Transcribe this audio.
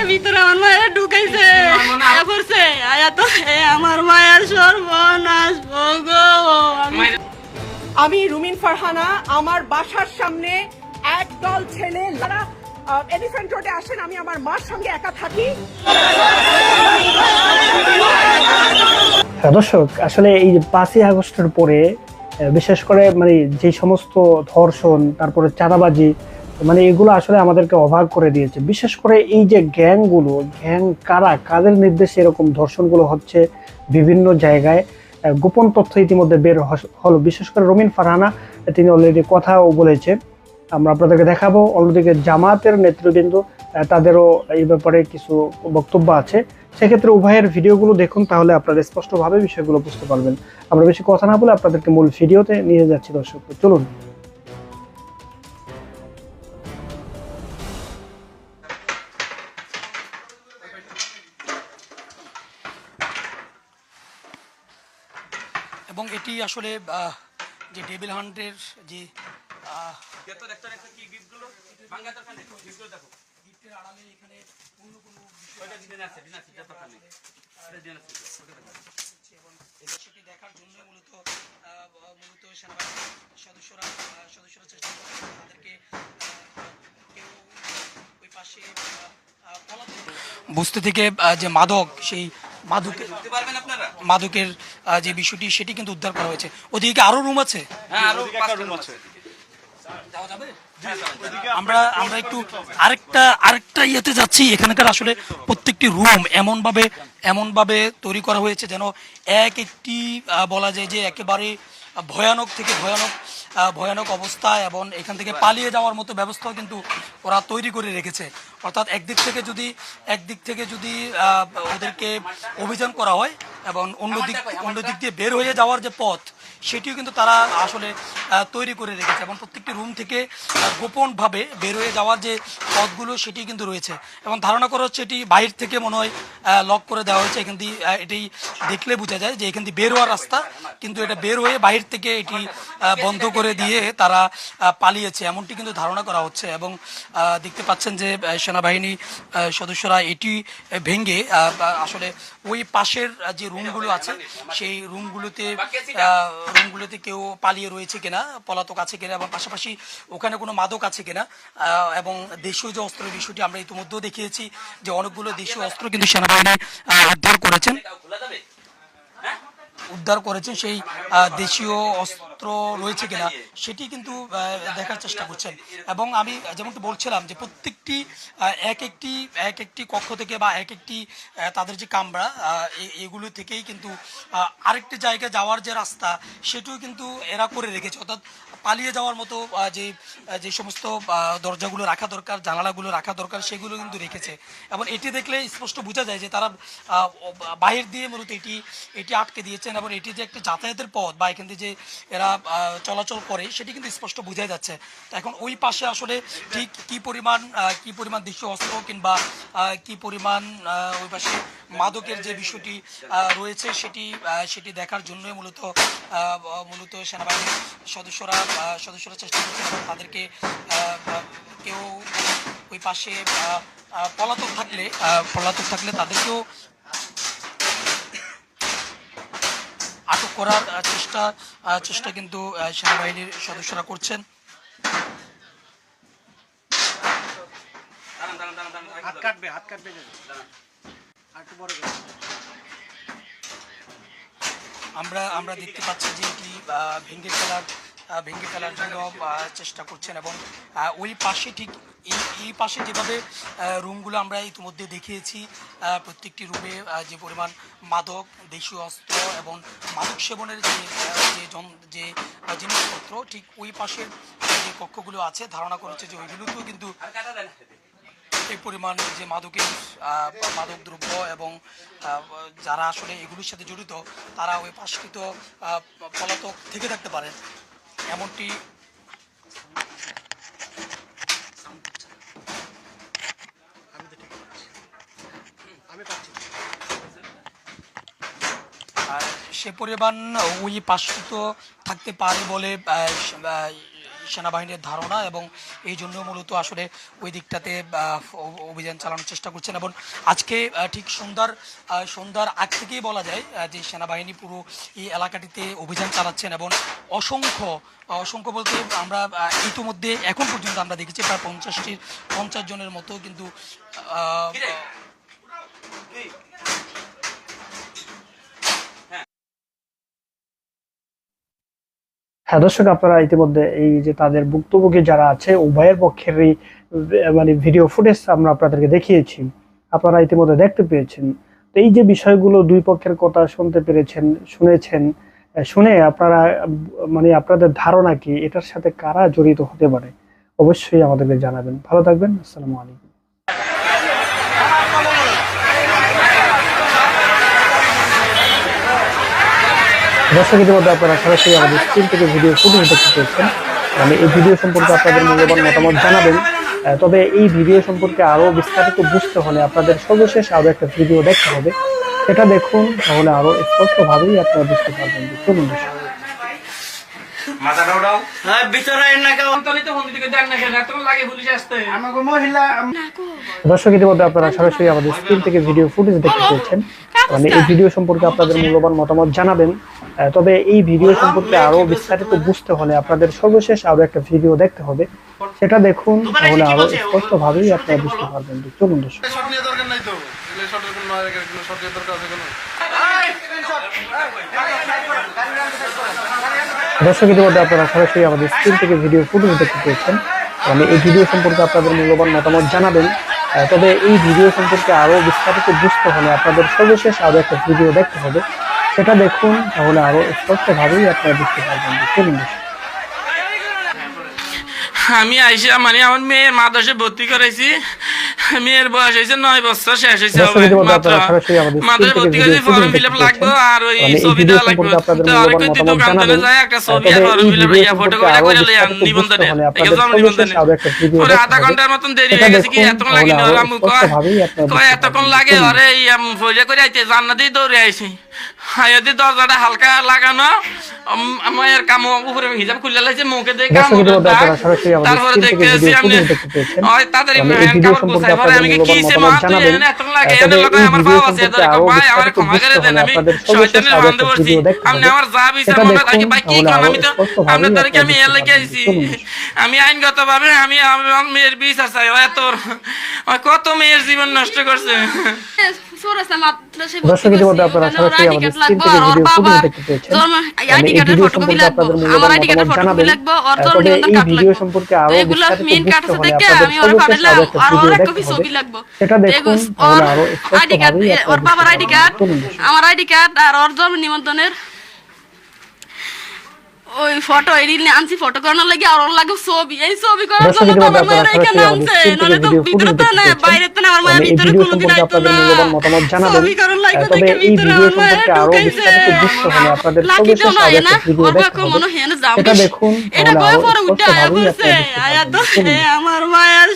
আজকে ভিতরে আমার মায়ের ঢুকাইছে। আয়া পড়ছে। আয়া তো আমার মায়ের সর্বনাশ ভোগো। আমি আমি রুমিন ফারহানা আমার বাসার সামনে এক দল ছেলে যারা এলিফ্যান্ট রোডে আসেন। আমি আমার মার সঙ্গে একা থাকি। হ্যাঁ, দর্শক আসলে এই যে পাঁচই আগস্টের পরে বিশেষ করে মানে যে সমস্ত ধর্ষণ তারপরে চাঁদাবাজি মানে এগুলো আসলে আমাদেরকে অবাক করে দিয়েছে। বিশেষ করে এই যে গ্যাংগুলো, গ্যাং কারা, কাদের নির্দেশে এরকম ধর্ষণগুলো হচ্ছে বিভিন্ন জায়গায় গোপন তথ্য ইতিমধ্যে বের হলো। বিশেষ করে রমিন ফারহানা, তিনি অলরেডি কথাও বলেছে। আমরা আপনাদেরকে দেখাবো। অন্যদিকে জামাতের নেতৃবৃন্দ তাদেরও এই ব্যাপারে কিছু বক্তব্য আছে। সেক্ষেত্রে উভয়ের ভিডিওগুলো দেখুন, তাহলে আপনারা স্পষ্টভাবে বিষয়গুলো বুঝতে পারবেন। আমরা বেশি কথা না বলে আপনাদেরকে মূল ভিডিওতে নিয়ে যাচ্ছি দর্শক, চলুন। এবং এটি আসলে যে ডেভিল হান্টের যে সেটি দেখার জন্য মূলত মূলত সেনাবাহিনীর সদস্যরা সদস্যরা চেষ্টা করছেন তাদেরকে কেউ ওই পাশে বস্তি থেকে যে মাদক সেই মাদকের মাদুকের যে বিষয়টি সেটি কিন্তু উদ্ধার করা হয়েছে। ওদিকে আরও রুম আছে? যাওয়া যাবে? আমরা আমরা একটু আরেকটা আরেকটা ইয়েতে যাচ্ছি। এখানকার আসলে প্রত্যেকটি রুম এমন ভাবে এমন ভাবে তৈরি করা হয়েছে যেন এক একটি বলা যায় যে একেবারে ভয়ানক থেকে ভয়ানক ভয়ানক অবস্থা এবং এখান থেকে পালিয়ে যাওয়ার মতো ব্যবস্থাও কিন্তু ওরা তৈরি করে রেখেছে। অর্থাৎ একদিক থেকে যদি, একদিক থেকে যদি ওদেরকে অভিযান করা হয় এবং অন্য দিক অন্য দিক দিয়ে বের হয়ে যাওয়ার যে পথ, সেটিও কিন্তু তারা আসলে তৈরি করে রেখেছে এবং প্রত্যেকটি রুম থেকে গোপনভাবে বের হয়ে যাওয়ার যে পথগুলো সেটি কিন্তু রয়েছে। এবং ধারণা করা হচ্ছে এটি বাইরে থেকে মনে হয় লক করে দেওয়া হয়েছে, এখান দিয়ে এটি দেখলে বোঝা যায় যে এখান দিয়ে বের হওয়ার রাস্তা, কিন্তু এটা বের হয়ে বাইরে থেকে এটি বন্ধ করে দিয়ে তারা পালিয়েছে। এমনটি কিন্তু ধারণা করা হচ্ছে এবং দেখতে পাচ্ছেন যে সেনাবাহিনী সদস্যরা এটি ভেঙে আসলে ওই পাশের যে রুমগুলো আছে, সেই রুমগুলোতে রুমগুলোতে কেউ পালিয়ে রয়েছে কিনা, পলাতক আছে কিনা এবং পাশাপাশি ওখানে কোনো মাদক আছে কিনা এবং দেশীয় যে অস্ত্রের বিষয়টি আমরা ইতিমধ্যেও দেখিয়েছি যে অনেকগুলো দেশীয় অস্ত্র কিন্তু সেনাবাহিনী উদ্ধার করেছেন? উদ্ধার করেছেন সেই দেশীয় অস্ত্র রয়েছে কিনা সেটি কিন্তু দেখার চেষ্টা করছেন। এবং আমি যেমনটি বলছিলাম যে প্রত্যেকটি এক একটি এক একটি কক্ষ থেকে বা এক একটি তাদের যে কামরা এগুলো থেকেই কিন্তু আরেকটি জায়গায় যাওয়ার যে রাস্তা সেটিও কিন্তু এরা করে রেখেছে। অর্থাৎ পালিয়ে যাওয়ার মতো যে যে সমস্ত দরজাগুলো রাখা দরকার, জানালাগুলো রাখা দরকার, সেগুলো কিন্তু রেখেছে। এবং এটি দেখলে স্পষ্ট বোঝা যায় যে তারা বাহির দিয়ে মূলত এটি এটি আটকে দিয়েছেন এবং এটি যে একটা যাতায়াতের পথ বা এখান থেকে যে এরা চলাচল করে, সেটি কিন্তু স্পষ্ট বোঝা যাচ্ছে। তো এখন ওই পাশে আসলে ঠিক কি পরিমাণ কি পরিমাণ দৃশ্য অস্ত্র কিংবা কি পরিমাণ ওই পাশে মাদকের যে বিষয়টি আহ, রয়েছে সেটি আহ, সেটি দেখার জন্যই মূলত মূলত সেনাবাহিনীর সদস্যরা সদস্যরা চেষ্টা করছে এবং তাদেরকে কেউ ওই পাশে পলাতক থাকলে আহ, পলাতক থাকলে তাদেরকেও আটক করার চেষ্টা চেষ্টা কিন্তু আহ, সেনাবাহিনীর সদস্যরা করছেন। হাত কাটবে হাত কাটবে আর একটু বড় করে। আমরা আমরা দেখতে পাচ্ছি যে এটি ভেঙে ফেলার ভেঙে ফেলার জন্য চেষ্টা করছেন এবং ওই পাশে ঠিক এই এই পাশে যেভাবে রুমগুলো আমরা ইতিমধ্যে দেখিয়েছি প্রত্যেকটি রুমে যে পরিমাণ মাদক দেশীয় অস্ত্র এবং মাদক সেবনের যে যে জিনিসপত্র ঠিক ওই পাশের যে কক্ষগুলো আছে ধারণা করেছে যে ওইগুলোতেও কিন্তু এই পরিমাণ যে মাদকের মাদক দ্রব্য এবং যারা আসলে এগুলির সাথে জড়িত তারা ওই পাশকৃত পলাতক থেকে থাকতে পারেন। এমনটি সে পরিমাণ ওই পাশকৃত থাকতে পারে বলে সেনাবাহিনীর ধারণা এবং এই জন্য মূলত আসলে ওই দিকটাতে অভিযান চালানোর চেষ্টা করছেন। এবং আজকে ঠিক সন্ধ্যার সন্ধ্যার আগ থেকেই বলা যায় যে সেনাবাহিনী পুরো এই এলাকাটিতে অভিযান চালাচ্ছেন এবং অসংখ্য অসংখ্য বলতে আমরা ইতিমধ্যে এখন পর্যন্ত আমরা দেখেছি, প্রায় পঞ্চাশটির, পঞ্চাশ জনের মতো কিন্তু হ্যাঁ দর্শক, আপনারা ইতিমধ্যে এই যে তাদের ভুক্তভোগী যারা আছে, উভয়ের পক্ষেরই মানে ভিডিও ফুটেজ আমরা আপনাদেরকে দেখিয়েছি। আপনারা ইতিমধ্যে দেখতে পেয়েছেন। তো এই যে বিষয়গুলো দুই পক্ষের কথা শুনতে পেরেছেন, শুনেছেন শুনে আপনারা মানে আপনাদের ধারণা কি? এটার সাথে কারা জড়িত হতে পারে? অবশ্যই আমাদেরকে জানাবেন। ভালো থাকবেন। আসসালামু আলাইকুম। দর্শক, ইতিমধ্যে আপনারা সরাসরি আমাদের স্ক্রিন থেকে ভিডিও ফুটেজ দেখতে পেয়েছেন। আমি এই ভিডিও সম্পর্কে আপনাদের মূল্যবান মতামত জানাবেন। তবে এই ভিডিও সম্পর্কে আরও বিস্তারিত বুঝতে হলে আপনাদের সর্বশেষ আরও একটা ভিডিও দেখতে হবে। সেটা দেখুন, তাহলে আরও স্পষ্টভাবেই আপনারা বুঝতে পারবেন চলুন দর্শক। হ্যাঁ ভিতরে না কেউ অন্তরিত ফোন দিকে দেন না কেন? এত লাগে পুলিশ আসতে। আমাকে মহিলা দর্শক ইতিমধ্যে আপনারা সরাসরি আমাদের স্ক্রিন থেকে ভিডিও ফুটেজ দেখতে পেয়েছেন। মানে এই ভিডিও সম্পর্কে আপনাদের মূল্যবান মতামত জানাবেন। আহ, তবে এই ভিডিও সম্পর্কে আরও বিস্তারিত বুঝতে হলে আপনাদের সর্বশেষ আরও একটা ভিডিও দেখতে হবে। সেটা দেখুন তাহলে আরও স্পষ্টভাবেই আপনারা বুঝতে পারবেন। চলুন দর্শক। দরকার নাই তো। দরকার আছে কোনো দর্শক ইতিমধ্যে আপনারা সরাসরি আমাদের স্ক্রিন থেকে ভিডিও ফুটেজ দেখতে পেয়েছেন। মানে এই ভিডিও সম্পর্কে আপনাদের মূল্যবান মতামত জানাবেন। তবে এই ভিডিও সম্পর্কে আরও বিস্তারিত বুঝতে হলে আপনাদের সর্বশেষ আরও একটা ভিডিও দেখতে হবে। সেটা দেখুন, তাহলে আরও স্পষ্টভাবেই আপনারা বুঝতে পারবেন চলুন আমি আইসা মানে আমার মেয়ের মাদ্রাসে ভর্তি করাইছি। মেয়ের বয়স হয়েছে নয় বছর শেষ হয়েছে মাত্র। ভর্তি করেছি ফর্ম ফিল দেখতে লাগবে আর ওই মানে ছবি দেওয়া লাগবে। তো আর মূল্যবান কই দোকান থেকে যায় একটা ছবি আর ফর্ম ফিল ভিডিও ইয়া ফটো করে করে বিস্তারিত বুঝতে নিবন্ধনে। সর্বশেষ নিবন্ধনে। দেখতে আধা ঘণ্টার মতন দেরি হয়ে গেছে কি? এত লাগি না আরও আমু স্পষ্টভাবেই কয় এতক্ষণ লাগে। আরে এই ফজে করে আইতে জান্নাতেই দৌড়ে আইছি। যদি দরজাটা হালকা লাগানো উম, আমার কাম উপরে হিজাব খুলে লাইছে মুখে দিয়ে কাম তারপরে স্ক্রিন থেকে দেখতে ভিডিও আসি আমি ওই পরে আমি মা? তুই এনে এত লাগে এনে তবে আমার ভাব আছে এদের ভাই আমার ক্ষমা করে দেন আমি শয়তানের বান্ধব করছি আমার যা বিচার মনে ভাই কি কোন আমি তো স্পষ্টভাবেই আপনার দ্বারা কি আমি আপনারা এর বুঝতে লেগে আইছি। আমি আইনগত ভাবে আমি আমার মেয়ের বিচার চাই। ওই তোর কত মেয়ের জীবন নষ্ট করছে। দর্শক ইতিমধ্যে আপনারা সরাসরি আমাদের পেয়েছেন। মানে সম্পর্কে আরও আরও একটা সেটা দেখুন আইডি কার্ড স্পষ্টভাবেই ওর বাবার আইডি কার্ড পারবেন। চলুন দর্শক। আমার আইডি কার্ড আর ওর জন্ম নিমন্ত্রণের ওই ফটো এডিট আনছি ফটো করানোর লাগে আর ওর লাগে ছবি। এই ছবি করার জন্য ইতিমধ্যে মায়ের এখানে আনছে নলে তো মানে ভিতরে না বাইরে আমার মায়ের ভিতরে কোনোদিন আইতো না। মতামত জানাবেন। তবে এই ভিডিও সম্পর্কে আরও বিস্তারিত হলে আপনাদের সর্বশেষ দেখুন এটা বয় পরে উঠে আয়া স্পষ্টভাবেই পড়ছে আপনারা বুঝতে আয়া তো আমার মায়ের